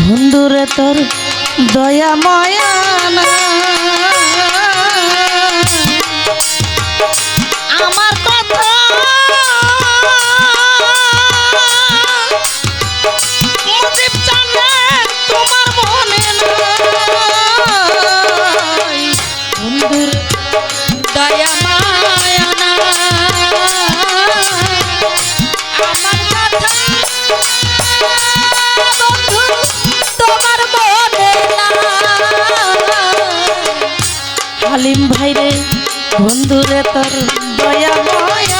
বন্ধুরে তোর দয়া ময়ানা আমার কথা সালিম ভাইরে বন্ধুরে তোর দয়া ময়া।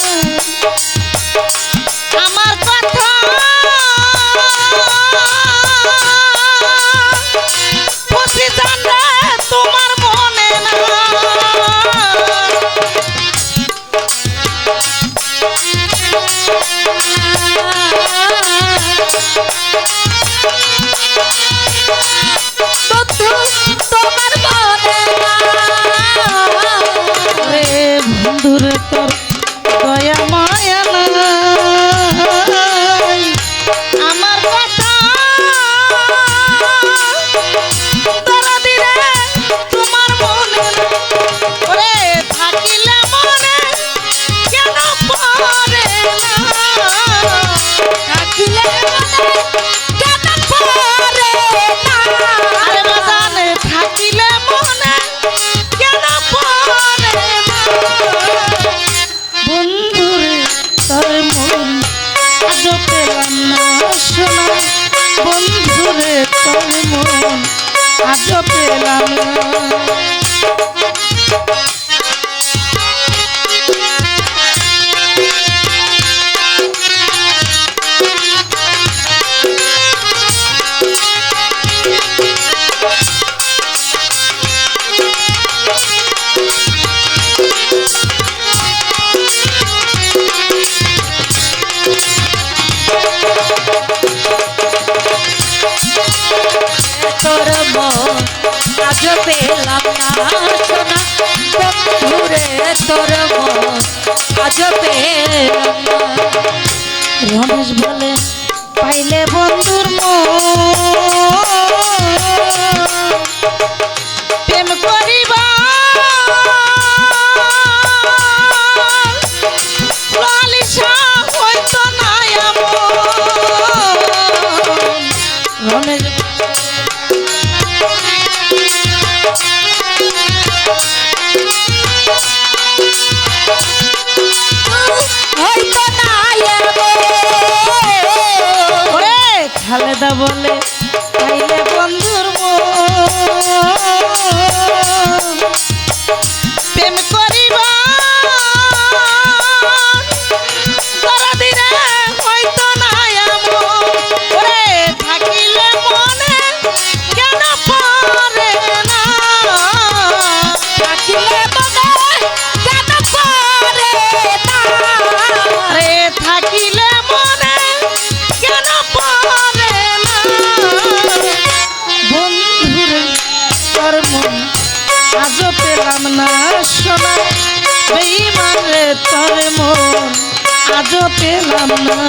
পেলাম। তোর মন পেলাম না সোনা, বন্ধুরে তোর মন আজ পেলাম রমেশ বলে, পাইলে বন্ধুর মন। দাদা বলে বন্ধুর মন আজও পেলাম না সোনা। বেইমান রে তোর মন আজও পেলাম না।